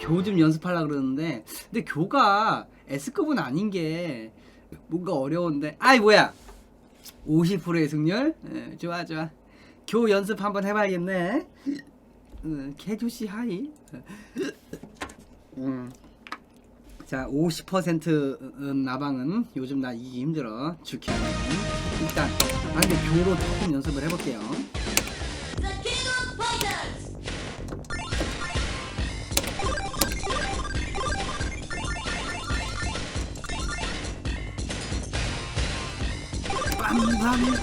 교 좀 연습하려 그러는데 근데 교가 S급은 아닌 게 뭔가 어려운데 아이 뭐야 50%의 승률 예, 좋아 좋아 교 연습 한번 해봐야겠네 음, 개조씨 하이 음. 자, 50% 나방은 요즘 나 이기 힘들어. 죽기 일단 아 근데 교로 조금 연습을 해볼게요. 빰빰.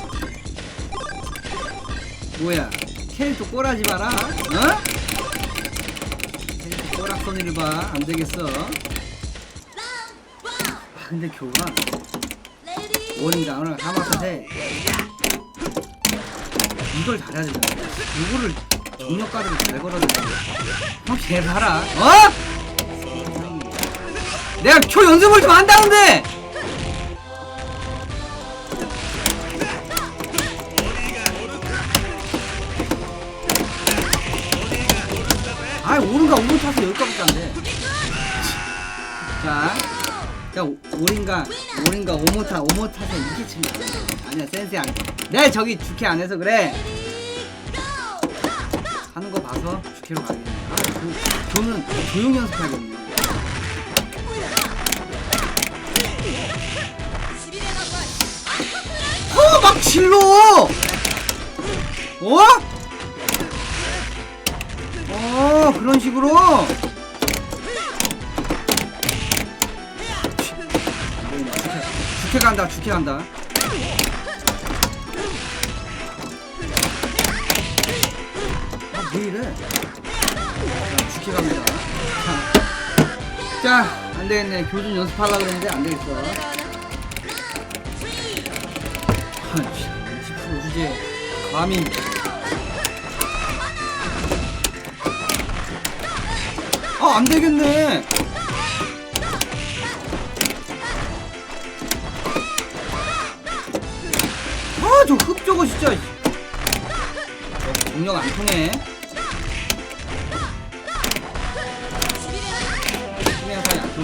뭐야? 캐릭터 꼬라지 마라. 어? 캐릭터 꼬락서니를 봐. 안 되겠어. 아, 근데 Lady! 원인가 오늘 하마스에 이걸 잘해야 된다. 이거를 중력가를 잘 걸어야 된다. 형 제발아. 어? 내가 교 연습을 좀 한다는데. 타서 여기까지 안 돼. 자, 자, 오- 오린가, 오린가 오모타, 오모타서 이게 참 아니야, 센스 아니야. 내 저기 주캐 안 해서 그래. 하는 거 봐서 주캐로 가겠네. 아, 그, 저는 조용히 연습해야겠네. 어, 막 질러! 어? 어, 그런 식으로? 주캐 간다, 주캐 간다. 아, 왜 이래? 자, 주캐 갑니다. 자, 자, 안 되겠네. 교준 연습하려고 그랬는데 안 되겠어. 한20% 주제. 감히. 아, 안 되겠네. 아, 저 흡 저거 진짜. 저 공력 안 통해. 그냥 사이 안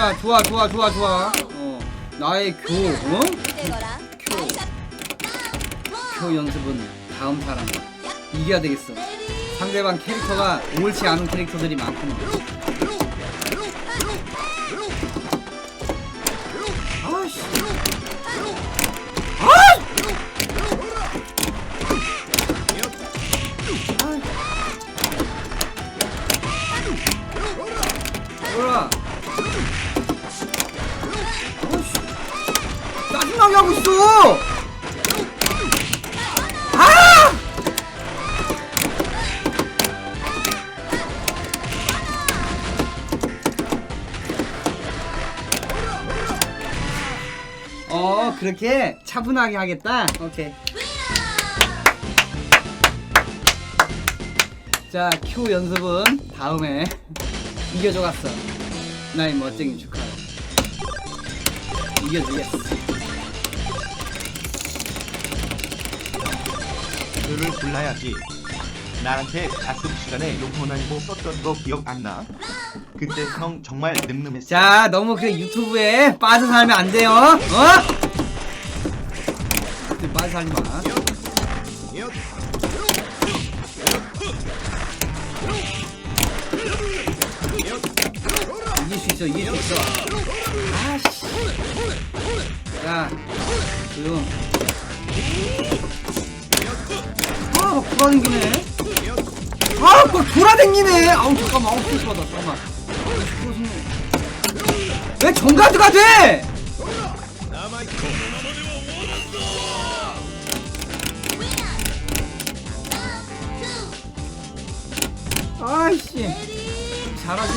자, 좋아, 좋아, 좋아, 좋아. 어, 나의 교, 어? 교, 교 연습은 다음 사람. 이겨야 되겠어. 상대방 캐릭터가 옳지 않은 캐릭터들이 많구나. 있어! 아! 어 그렇게 차분하게 하겠다. 오케이. 자 큐 연습은 다음에 이겨줘 갔어. 나의 멋쟁이 축하해 이겨주겠어 그를 골라야지. 나한테 가끔 시간에 용혼하고 썼던 거 기억 안 나? 그때 형 정말 늠름했어. 자 너무 그 유튜브에 빠져 살면 안 돼요 어? 빠져 살지 마 이길 수 있어 이길 수 있어 아씨 야 조용 아막 돌아다니네 아 막 돌아다니네 아우 잠깐만 아우 스트레스 받아 잠깐만 왜 정가드가 돼? 아이씨 잘하지?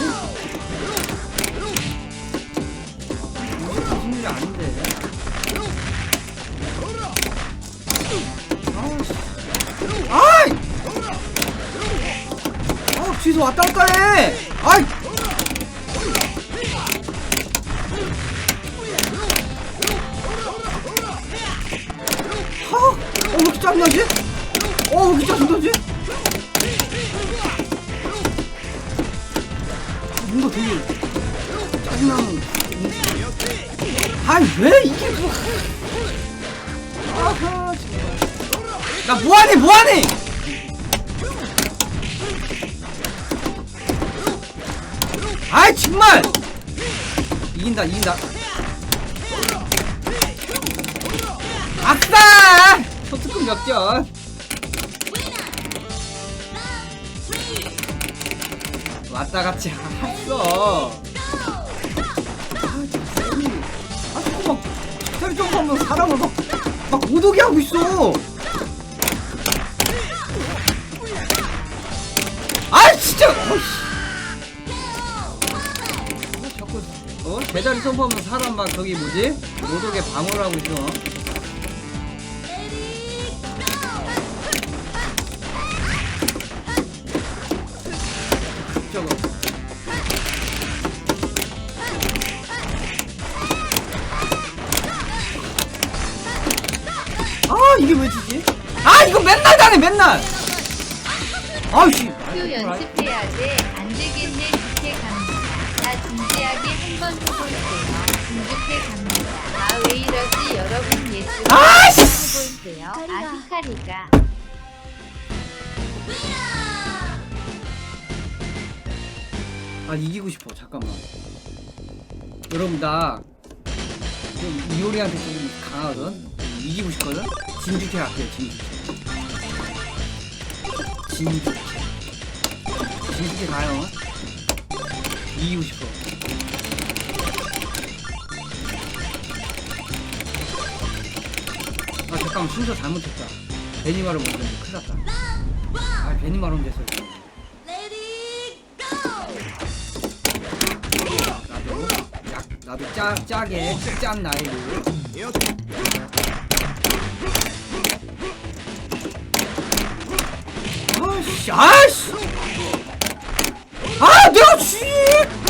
아이! 아, 뒤에서 왔다 갔다 해! 아이! 어, 왜 이렇게 짜증나지? 어, 왜 이렇게 짜증나지? 뭔가 되게 짜증나는. 아니, 왜 이게 뭐. 아하. 나 뭐하니, 뭐하니? 아이, 정말! 이긴다, 이긴다. 아싸! 초특급 역전. 왔다 했어. 아, 진짜 쌤이. 아, 자꾸 막, 텔 점프하면 사람을 막, 막 못오게 하고 있어. 아, 자꾸, 어? 제자리 점프하면 사람 막 저기 뭐지? 못오게 방어를 하고 있어. 아우씨. 표 연습해야 돼. 안 되겠네. 좋게 갑니다. 나 진지하게 한번 해볼게요. 진득해 갑니다. 아왜 이러지? 여러분 예스. 아이씨! 해볼게요. 아 히카리가. 아 이기고 싶어 잠깐만. 여러분 나좀 이효리한테 좀 강하거든. 이기고 싶거든. 진주캐 할게요 진주캐. 진주캐. 진주캐 가요. 이기고 싶어. 아 잠깐만 순서 잘못했다. 베니마를 먼저 했는데 큰일 났다. 아 베니마를 먼저 했어. 나도 약 나도 짜 짜게 짠 나이로. 아씨 아씨. 아 내가 쥐.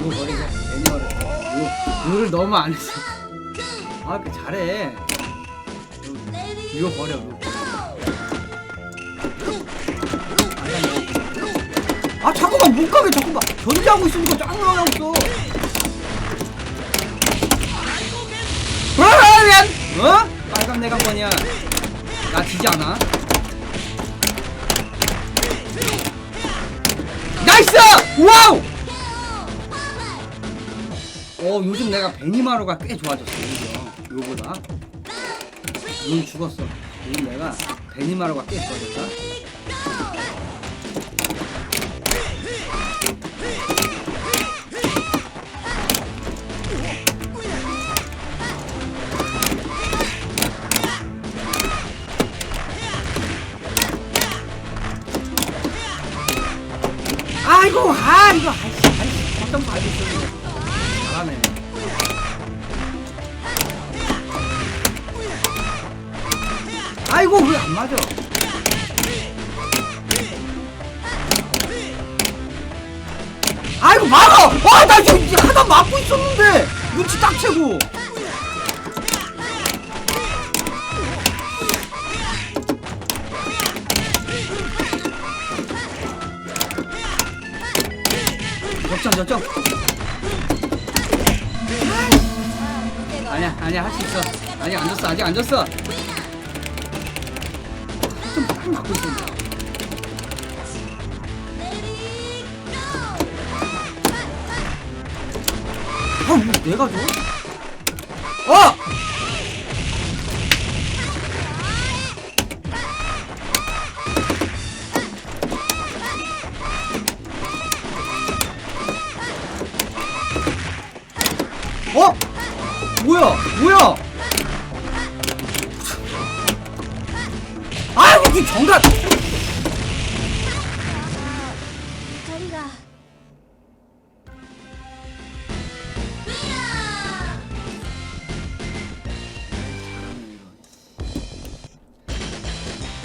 이거 버리고 애니멀을 이거 이거를 너무 안 했어. 아 그 잘해. 이거 버려. 이거. 아 잠깐만 못 가게 잠깐만 견제하고 있으니까 짱나게 없어. 어? 어? 빨간 내가 뭐냐? 나 지지 않아? 나이스! 와우! 어 요즘 내가 베니마루가 꽤 좋아졌어 오히려 요보다. 넌 죽었어. 요즘 내가 베니마루가 꽤 좋아졌다. 아이고 아 이거 아이씨 아이씨 어떤 거 알고 있었 아이고 왜 안 맞아? 아이고 막아! 와나 지금 하다 막고 있었는데! 눈치 딱 채고. 역전 역전. 아니야 아니야 할 수 있어. 아직 안 졌어 아직 안 졌어 좀딱 맞고 있었는데 아, 뭐 내가 줘? 어! 어? 뭐야? 뭐야? 정답! 光が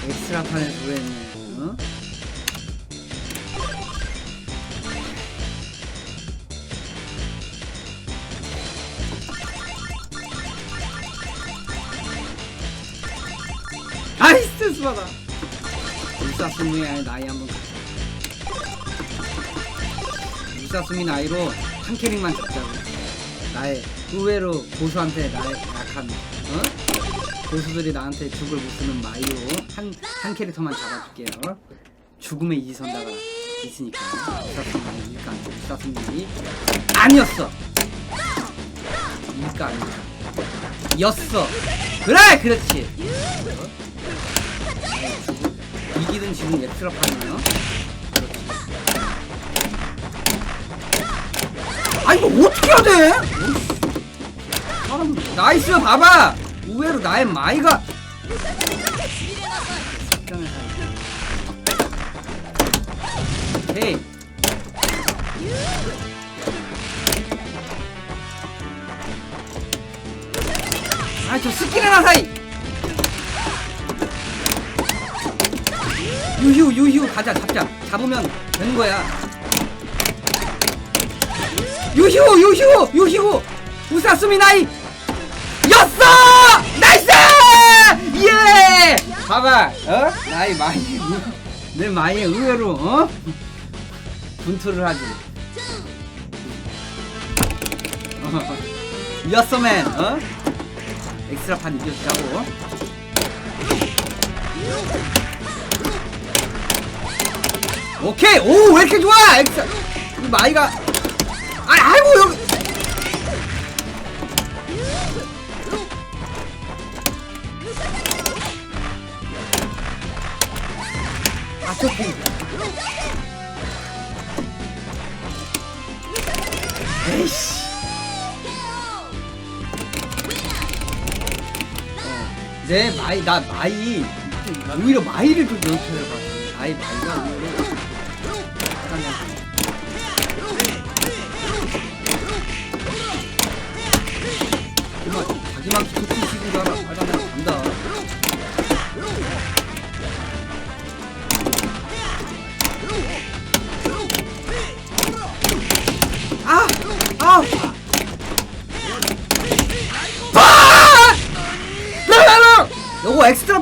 엑스트라 판에 도했네 어? 아이 스트레스 받아 울사스미의 나이 한번 울사스미 나이로 한 캐릭만 잡자고 나의 의외로 고수한테 나의 약한 어? 고수들이 나한테 죽을 못 쓰는 마이로 한, 한 캐릭터만 잡아줄게요. 죽음의 이선다가 있으니까. 일가 아니고 울사스미 아니었어! 일가 아니야. 였어! 그래! 그렇지! 어? 이기든 지금 엑스트라 판이요. 그렇지. 아, 이거 어떻게 해야 돼? 나이스! 봐봐! 의외로 나의 마이가 오케이 아저 스킬 하나 사이 유휴 유휴 가자 잡자 잡으면 되는 거야 유휴 유휴 유휴 우사스미 나이 였어! 나이스! 예! 봐봐, 어? 나의 마이, 내 마이 의외로, 어? 분투를 하지. 어. 였어맨, 어? 엑스트라 판 이겨주자고. 오케이! 오, 왜 이렇게 좋아! 엑스트라, 이 마이가, 아, 아이고, 여기. 아, 저 공. 에이씨. 어, 내 마이, 나 마이, 오히려 마이를 좀 연습해봐. 나의 마이가 식으로 하라. 빨간 날 간다.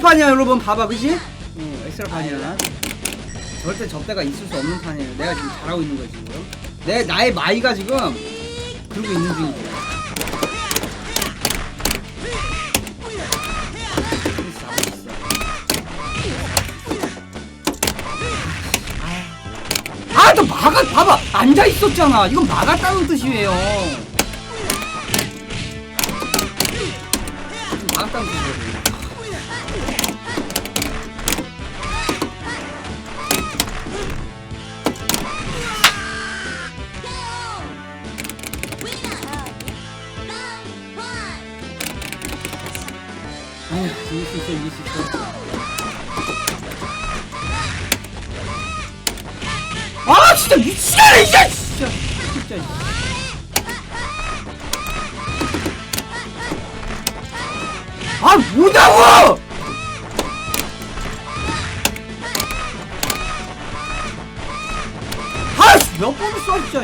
판이야 여러분. 봐봐 그지? 어 엑스트라 판이야. 절대 접대가 있을 수 없는 판이에요. 내가 지금 잘하고 있는 거지 지금. 내 나의 마이가 지금 그러고 있는 중이야 막아, 봐봐. 앉아 있었잖아. 이건 막았다는 뜻이에요. 아, 진짜 미치겠네, 이제! 진짜, 진짜. 아, 뭐냐고! 아, 씨, 몇 번을 써, 진짜.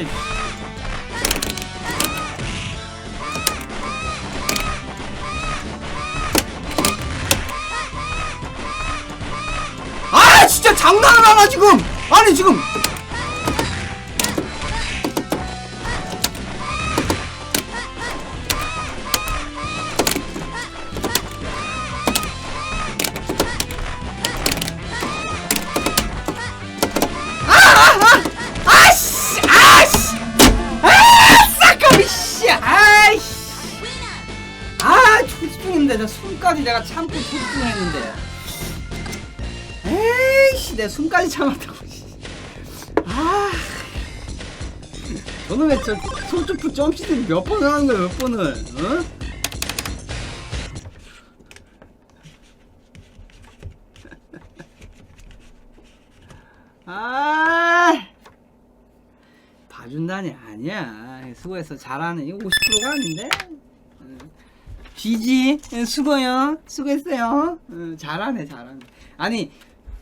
아, 진짜 장난을 하나, 지금! 아니, 지금! 씨, 내 숨까지 참았다고. 씨. 아. 저는 왜저 손톱 점시들 몇 번을 하는 거야, 몇 번을? 어? 아 봐준다니 아니야 수고했어 잘하네 이거 50%가 아닌데 응. 응, 수고요 수고했어요 응, 잘하네 잘하네 아니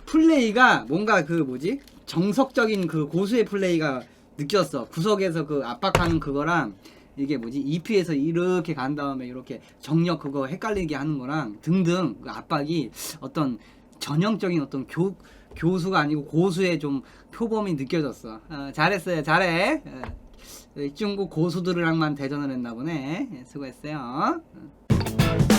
플레이가 뭔가 그 뭐지 정석적인 그 고수의 플레이가 느꼈어 구석에서 그 압박하는 그거랑 이게 뭐지 EP에서 이렇게 간 다음에 이렇게 정력 그거 헷갈리게 하는 거랑 등등 그 압박이 어떤 전형적인 어떤 교 교수가 아니고 고수의 좀 표범이 느껴졌어. 어, 잘했어요, 잘해. 어, 중국 고수들이랑만 대전을 했나 보네. 예, 수고했어요. 어.